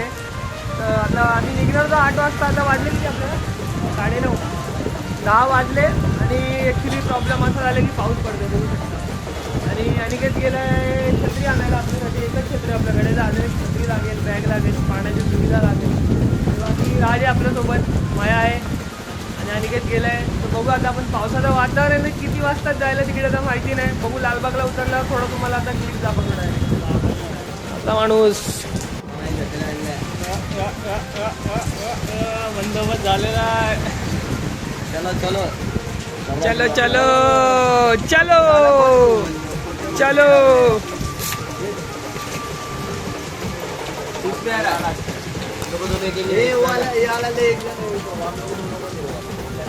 आता आम्ही निघलं तर आठ वाजता. आता वाजले किती आपल्याला? साडेनऊ. दहा वाजले आणि ॲक्च्युली प्रॉब्लेम असा झाला की पाऊस पडतो बघू शकता. आणि अनिकेत गेलाय छत्री आणायला आपल्यासाठी. एकच छत्री आपल्याकडे लागेल. छत्री लागेल बॅग लागेल पाण्याची सुविधा लागेल. बाकी राज आहे आपल्यासोबत. माया आहे. आणि अनिकेत गेलाय. तर बघू आता आपण पावसाचं वातावरण आहे. किती वाजता जायला तिकडे तर माहिती नाही. बघू लालबागला उतरल्यावर थोडं तुम्हाला आता क्लिप दाखवणार आहे. आता माणूस बंदोबस्त झालेला आहे. चलो चलो. चलो चलो चलो चलो.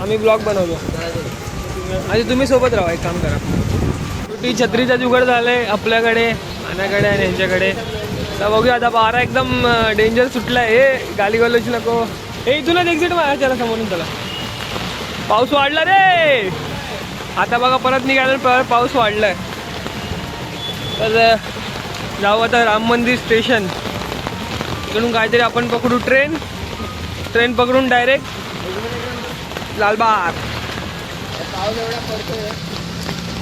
आम्ही ब्लॉग बनवलो. आणि तुम्ही सोबत राहा एक काम करा. ती छत्रीचा जुगाड झालाय आपल्याकडे माझ्याकडे आणि यांच्याकडे. तर बघूया आता बारा एकदम डेंजर सुटलाय हे गाली गलोच नको हे इथूनच एक्झिट मारा त्याला समोरून त्याला पाऊस वाढला रे! आता बघा परत निघाला परत पाऊस वाढलाय तर जाऊ आता राम मंदिर स्टेशन इकडून काहीतरी आपण पकडू ट्रेन ट्रेन पकडून डायरेक्ट लालबाग.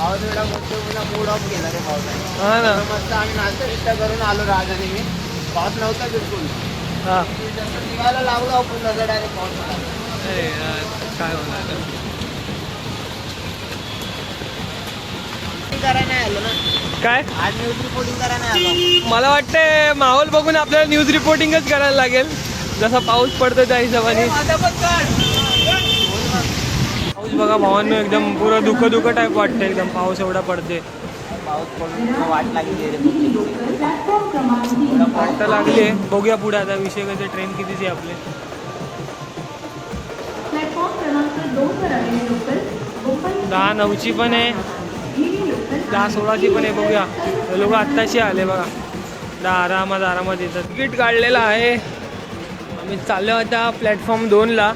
पाऊस एवढा मूड ऑफ गेला रे पावसाने हा ना. मस्त आम्ही नाश्ता करून आलो मी पाऊस नव्हता बिलकुल. हा. जसं निघायला लागलो आपण नजर डायरेक्ट पाऊस आला अरे यार, काय होणार? करायला नाही आलो ना. काय? आज न्यूज रिपोर्टिंग करायला नाही आलो. मला वाटतं माहोल बघून आपल्याला न्यूज रिपोर्टिंगच करायला लागेल. जसा पाऊस पडतो त्या हिशोबाने. बघा भावांनो एकदम पुरं दुःख दुःख टाईप वाटतं एकदम पाऊस एवढा पडते पाऊस पडून वाट लागली रे वाटतं लागले बघूया पुढे आता विषय कसे ट्रेन कितीची आहे आपले. दहा नऊची पण आहे. दहा सोळाची पण आहे बघूया. लोक आत्ताशी आले बघा. दहा आरामात आरामात येतात. तिकीट काढलेलं आहे. आम्ही चाललो आता प्लॅटफॉर्म दोनला.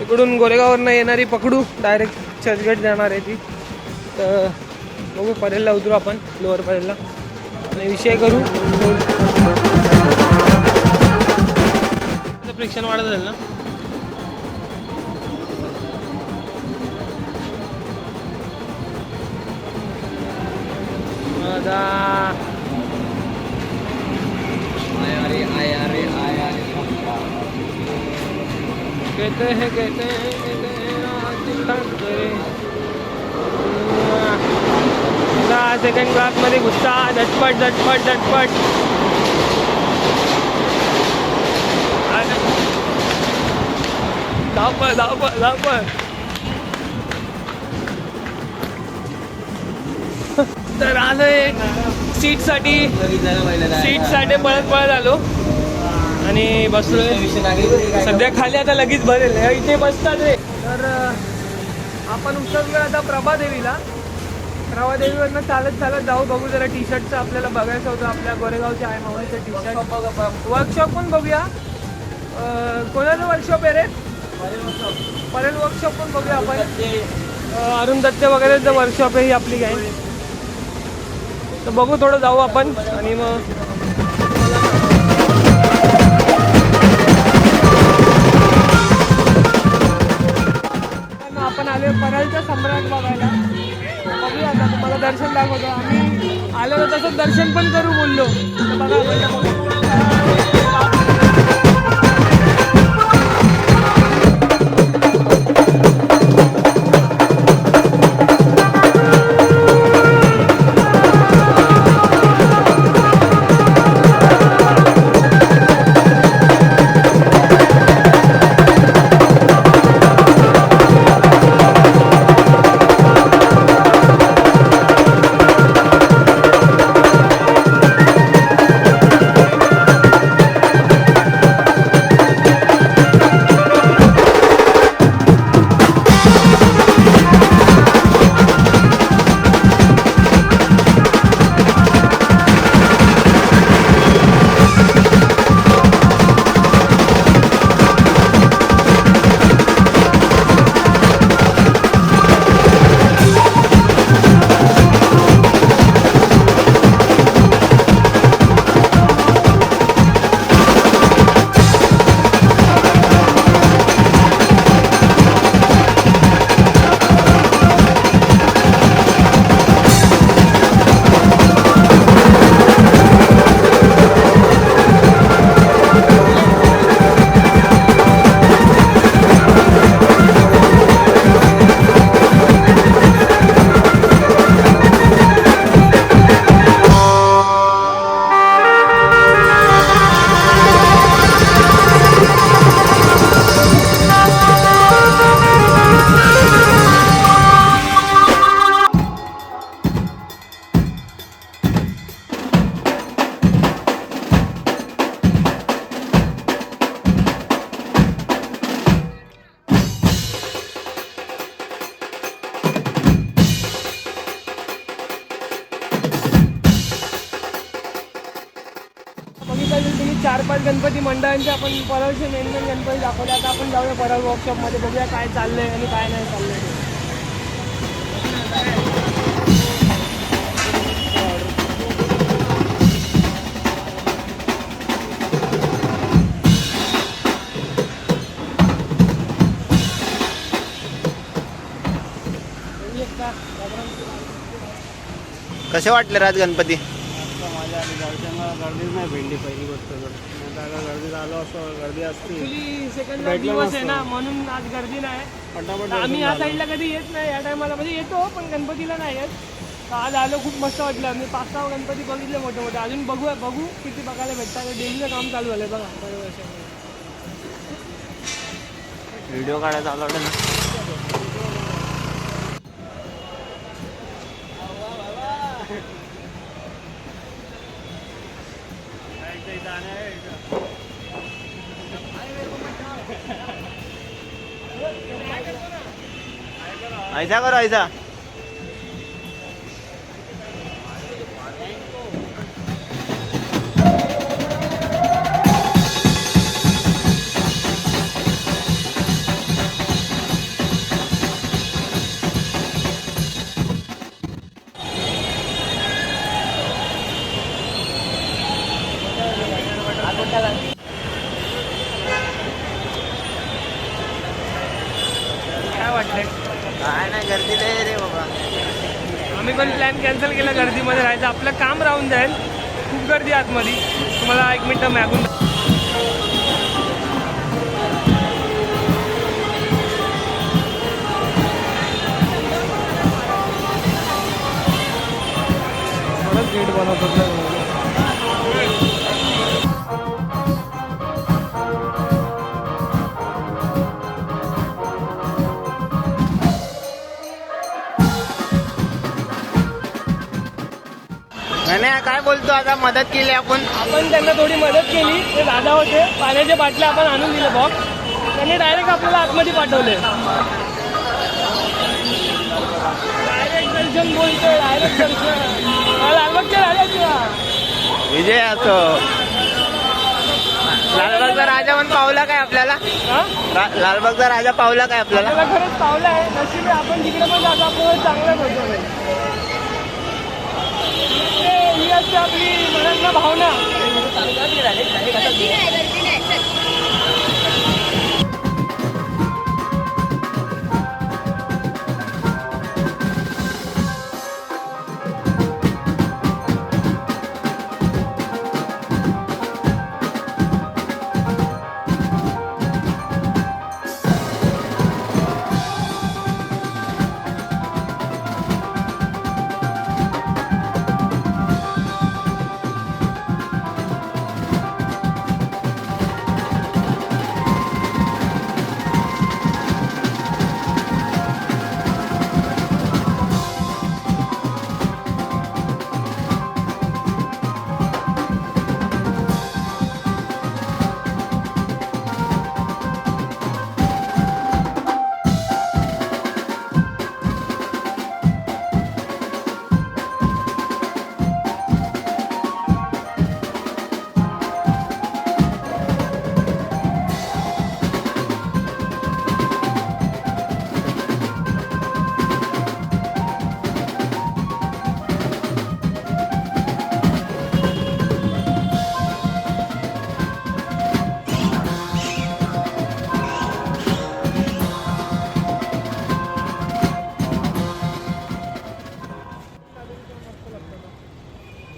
इकडून गोरेगाववरनं येणारी पकडू. डायरेक्ट चर्चगेट जाणार आहे ती. तर बघू परेलला उतरू आपण लोअर परेलला आणि विषय करू. फ्रिक्शन वाढत जाईल ना? आता कहते हैं कहते हैं कहते हैं सेकंड क्लासमध्ये घुसता झटपट झटपट झटपट। आणि- धावपळ धावपळ धावपळ तर आलोय सीटसाठी सीटसाठी पळत पळत आलो. आणि बसलोय सध्या खाली आता लगेच भरेल. इथे बसतात रे. तर आपण उतरलो आता प्रभादेवीला. प्रभादेवीवरनं चालत चालत जाऊ बघू जरा टी शर्टचं आपल्याला बघायचं होतं. आपल्या गोरेगावच्या आहे मावळीचं टी शर्ट वर्कशॉप पण बघूया. कोणाचं वर्कशॉप आहे रे? परेल वर्कशॉप पण बघूया आपण. अरुण दत्ते. वगैरेचं वर्कशॉप आहे ही आपली गँग तर बघू थोडं जाऊ आपण. आणि मग आपण सम्राट बघायला. बघूया आता तुम्हाला दर्शन दाखवतो. आम्ही आलो तसं दर्शन पण करू बोललो. बघा चार पाच गणपती मंडळांचे आपण परळचे मेन मेन गणपती दाखवले. आता आपण जाऊया परळ वर्कशॉपमध्ये बघूया काय चाललंय आणि काय नाही चाललंय कसे वाटले राज गणपती? गर्दीच नाही भेटली पहिली गोष्ट तर. नाही तर गर्दीत आलो असतो गर्दी असती. ऍक्च्युली सेकंड भेटलं दिवस आहे नसतं. ना म्हणून आज गर्दी नाही. पटापट आम्ही या झालं. साईडला कधी येत नाही या टायमाला म्हणजे येतो पण गणपतीला नाही येत. तर आज आलो खूप मस्त वाटलं. मी पाच सहा गणपती बघितले मोठे मोठे. अजून बघूया बघू किती बघायला भेटतात. डेलीचं काम चालू झालंय बघा. बरोबर व्हिडिओ काढायचा आवडलं ना. ऐसा करो ऐसा पण प्लॅन कॅन्सल केला गर्दीमध्ये राहायचं. आपलं काम राहून जाईल. खूप गर्दी आतमध्ये. तुम्हाला एक मिनटं मागून परत गेट बनवतात बोलतो आता मदत केली आपण. आपण त्यांना थोडी मदत केली. ते दादा होते. पाण्याच्या बाटल्या आपण आणून दिले बॉक्स त्यांनी डायरेक्ट आपल्याला आतमध्ये पाठवले. डायरेक्ट दर्शन बोलतोय डायरेक्ट दर्शन. लालबागच्या विजय असो. लालबागचा राजा पण पावला काय आपल्याला? लालबागचा राजा पावला काय आपल्याला? खरंच पावलं आहे. नशीब आपण जिकडे पण जातो आपण चांगलंच होतो ते ही असते आपली म्हणत भावना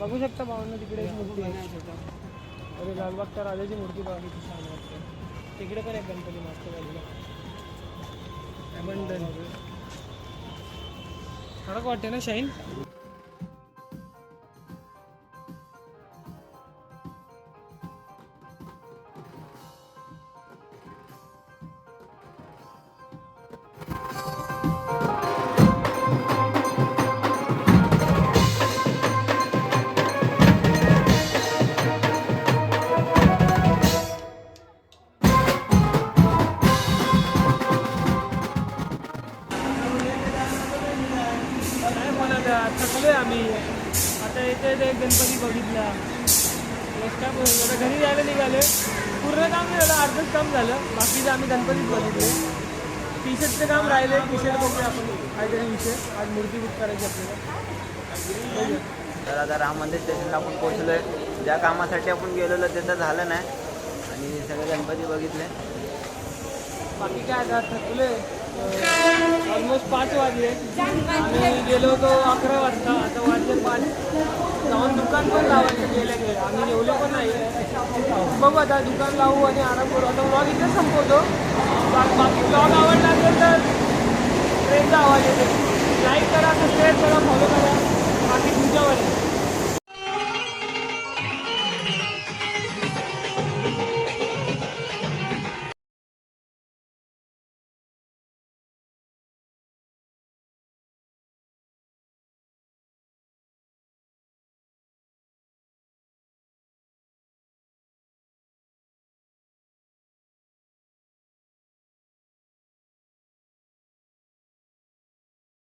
बघू शकता भावना तिकडे एक मूर्ती आहे. अरे लालबागच्या राजाची मूर्ती बघा किती छान वाटते. तिकडे पण एक गणपती मस्त बाजूला अबंडन कडक वाटते ना शाईन? आहे, आम्ही आता घरी जायला निघाले पूर्ण काम नाही झालं अर्धच काम झालं. बाकीचं आम्ही गणपतीत बघितले. टी शर्टचं काम राहिले टी शर्ट बघूया आपण. काहीतरी विषय. आज मूर्ती बुक करायची आपल्याला. तर आता राम मंदिर स्टेशनला आपण पोहोचलोय. ज्या कामासाठी आपण गेलेलो त्याचं झालं नाही. आणि सगळे गणपती बघितले. बाकी काय आता? थकले पाच वाजले. आम्ही गेलो होतो अकरा वाजता. आता वाजले पाच. जाऊन दुकान पण लावायचं गेल्या गेल्या आम्ही जेवलो पण नाही. बघू आता दुकान लावू आणि आराम करू. आता ब्लॉग इथेच संपवतो. बाकी ब्लॉग आवडला असेल तर ट्रेनचा आवाज येतो. लाईक करा सबस्क्राईब करा फॉलो करा. बाकी तुमच्यावर आहे.